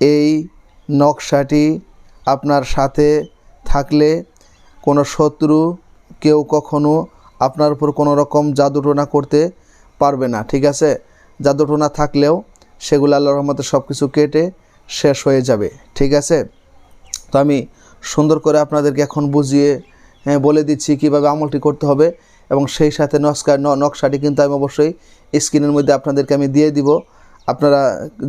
এই নকশাটি আপনার সাথে থাকলে কোনো শত্রু কেউ কখনো আপনার উপর কোনো রকম জাদুটোনা করতে পারবে না ঠিক আছে? জাদুটোনা থাকলেও সেগুলো আল্লাহর রহমতে সব কিছু কেটে শেষ হয়ে যাবে ঠিক আছে? তো আমি সুন্দর করে আপনাদেরকে এখন বুঝিয়ে হ্যাঁ, বলে দিচ্ছি কীভাবে আমলটি করতে হবে এবং সেই সাথে নকশা ন- নকশাটি কিন্তু আমি অবশ্যই স্ক্রিনের মধ্যে আপনাদেরকে আমি দিয়ে দিব। আপনারা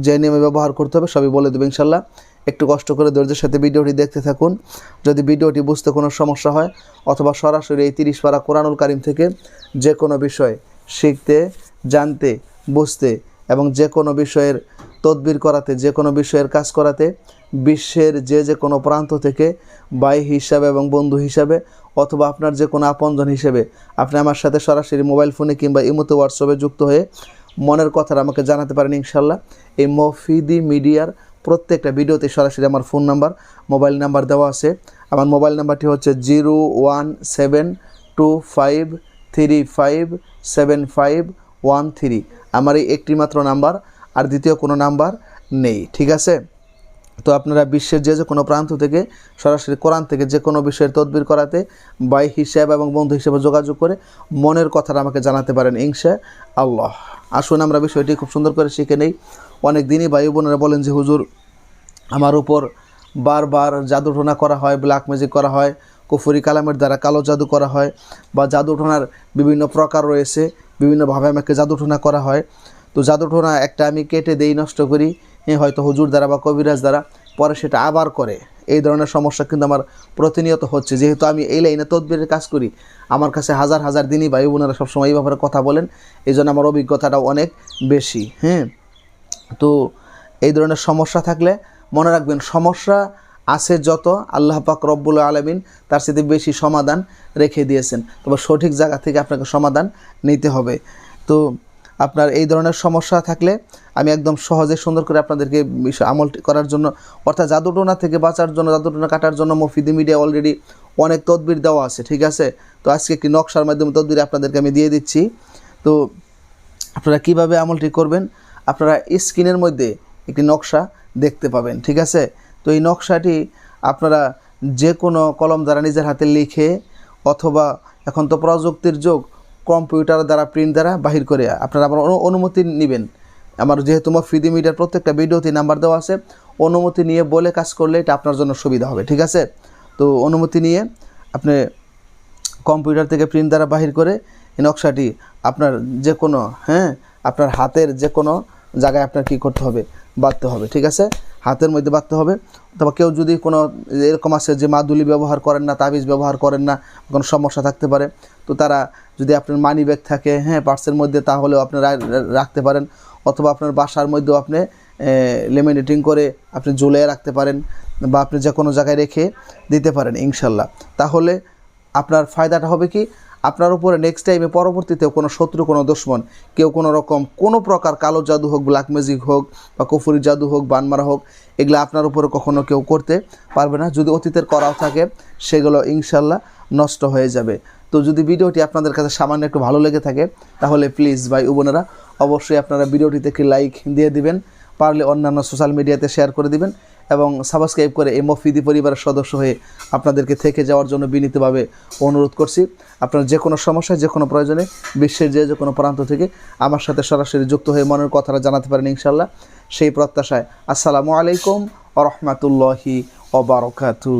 যে নিয়মে ব্যবহার করতে হবে সবই বলে দেবো ইনশাল্লাহ। একটু কষ্ট করে ধৈর্যের সাথে ভিডিওটি দেখতে থাকুন। যদি ভিডিওটি বুঝতে কোনো সমস্যা হয় অথবা সরাসরি এই তিরিশ পারা কোরআনুল কারিম থেকে যে কোনো বিষয় শিখতে, জানতে, বুঝতে এবং যে কোনো বিষয়ের তদবির করাতে, যে কোনো বিষয়ের কাজ করাতে বিশ্বের যে যে কোনো প্রান্ত থেকে ভাই হিসাবে এবং বন্ধু হিসাবে অথবা আপনার যে কোনো আপনজন হিসেবে আপনি আমার সাথে সরাসরি মোবাইল ফোনে কিংবা ইমোতে হোয়াটসঅ্যাপে যুক্ত হয়ে মনের কথাটা আমাকে জানাতে পারেন ইনশাল্লাহ। এই মফিদি মিডিয়ার প্রত্যেকটা ভিডিওতে সরাসরি আমার ফোন নাম্বার, মোবাইল নাম্বার দেওয়া আছে। আমার মোবাইল নাম্বারটি হচ্ছে zero one seven two five three five seven five one three. আমার এই একটি মাত্র নাম্বার, আর দ্বিতীয় কোনো নাম্বার নেই, ঠিক আছে? তো আপনারা বিশ্বের যে যে কোনো প্রান্ত থেকে সরাসরি কোরআন থেকে যে কোনো বিষয়ের তদবির করাতে বাই হিসাব এবং বন্ধু হিসেবে যোগাযোগ করে মনের কথাটা আমাকে জানাতে পারেন ইনশা আল্লাহ আসুন, আমরা বিষয়টি খুব সুন্দর করে শিখে নেই। অনেক দিনই ভাই বোনেরা বলেন যে, হুজুর, আমার উপর বারবার জাদুটোনা করা হয় ব্ল্যাক ম্যাজিক করা হয়, কুফুরি কালামের দ্বারা কালো জাদু করা হয় বা জাদুটোনার বিভিন্ন প্রকার রয়েছে বিভিন্নভাবে আমাকে জাদুটোনা করা হয়। তো জাদুটোনা একটা আমি কেটে দেই, নষ্ট করি হ্যাঁ হয়তো হুজুর দ্বারা বা কবিরাজ দ্বারা, পরে সেটা আবার করে। এই ধরনের সমস্যা কিন্তু আমার প্রতিনিয়ত হচ্ছে। যেহেতু আমি এই লাইনে তদবিরের কাজ করি, আমার কাছে হাজার হাজার দিনই ভাই বোনেরা সবসময় এই ব্যাপারে কথা বলেন, এই জন্য আমার অভিজ্ঞতাটা অনেক বেশি হ্যাঁ? তো এই ধরনের সমস্যা থাকলে মনে রাখবেন, সমস্যা আছে যত, আল্লাহ পাক রব্বুল আলমিন তার সাথে বেশি সমাধান রেখে দিয়েছেন। তবে সঠিক জায়গা থেকে আপনাকে সমাধান নিতে হবে। তো আপনার এই ধরনের সমস্যা থাকলে আমি একদম সহজে সুন্দর করে আপনাদেরকে আমল করার জন্য, অর্থাৎ জাদুটোনা থেকে বাঁচার জন্য, জাদুটোনা কাটার জন্য মফিদি মিডিয়া অলরেডি অনেক তদবির দেওয়া আছে, ঠিক আছে? তো আজকে একটি নকশার মাধ্যমে তদবির আপনাদেরকে আমি দিয়ে দিচ্ছি। তো আপনারা কীভাবে আমলটি করবেন? আপনারা স্ক্রিনের মধ্যে একটি নকশা দেখতে পাবেন, ঠিক আছে? তো এই নকশাটি আপনারা যে কোনো কলম দ্বারা নিজের হাতে লিখে, অথবা এখন তো প্রযুক্তির যুগ কম্পিউটার দ্বারা প্রিন্ট দ্বারা বাহির করে। আপনারা আমার অনুমতি নেবেন। আমার যেহেতু ফ্রিদি মিডিয়ার প্রত্যেকটা ভিডিওতে নাম্বার দেওয়া আছে, অনুমতি নিয়ে বলে কাজ করলে এটা আপনার জন্য সুবিধা হবে, ঠিক আছে? তো অনুমতি নিয়ে আপনি কম্পিউটার থেকে প্রিন্ট দ্বারা বাহির করে এই নকশাটি আপনার যে কোনো হ্যাঁ আপনার হাতের যে কোনো জায়গায় আপনার কী করতে হবে, বাঁধতে হবে, ঠিক আছে? হাতের মধ্যে বাঁধতে হবে। অথবা কেউ যদি কোনো এরকম আছে যে মাদুলি ব্যবহার করেন না, তাবিজ ব্যবহার করেন না, কোনো সমস্যা থাকতে পারে। তো তারা যদি আপনার মানি ব্যাগ থাকে হ্যাঁ পার্সের মধ্যে, তাহলেও আপনি রাখতে পারেন। অথবা আপনার বাসার মধ্যেও আপনি লেমিনেটিং করে আপনি ঝুলিয়ে রাখতে পারেন বা আপনি যে কোনো জায়গায় রেখে দিতে পারেন, ইনশাল্লাহ। তাহলে আপনার ফায়দাটা হবে কি? আপনার উপরে নেক্সট টাইমে পরবর্তীতে কোনো শত্রু, কোনো দুশ্মন, কেউ কোনো রকম কোনো প্রকার কালো জাদু হোক ব্ল্যাক ম্যাজিক হোক বা কুফুরি জাদু হোক, বানমারা হোক, এগুলো আপনার উপরে কখনো কেউ করতে পারবে না। যদি অতীতের করাও থাকে, সেগুলো ইনশাল্লাহ নষ্ট হয়ে যাবে। তো যদি ভিডিওটি আপনাদের কাছে সামান্য একটু ভালো লেগে থাকে, তাহলে প্লিজ ভাই ও বোনেরা, অবশ্যই আপনারা ভিডিওটিতে একটি লাইক দিয়ে দিবেন, পারলে অন্যান্য সোশ্যাল মিডিয়াতে শেয়ার করে দিবেন। এবং সাবস্ক্রাইব করে এই মফিদি পরিবারের সদস্য হয়ে আপনাদেরকে থেকে যাওয়ার জন্য বিনীতভাবে অনুরোধ করছি। আপনার যে কোনো সমস্যায় যে কোনো প্রয়োজনে বিশ্বের যে যে কোনো প্রান্ত থেকে আমার সাথে সরাসরি যুক্ত হয়ে মনের কথাটা জানাতে পারেন ইনশাল্লাহ সেই প্রত্যাশায় আসসালামু আলাইকুম আ রহমতুল্লাহি অবরকাতু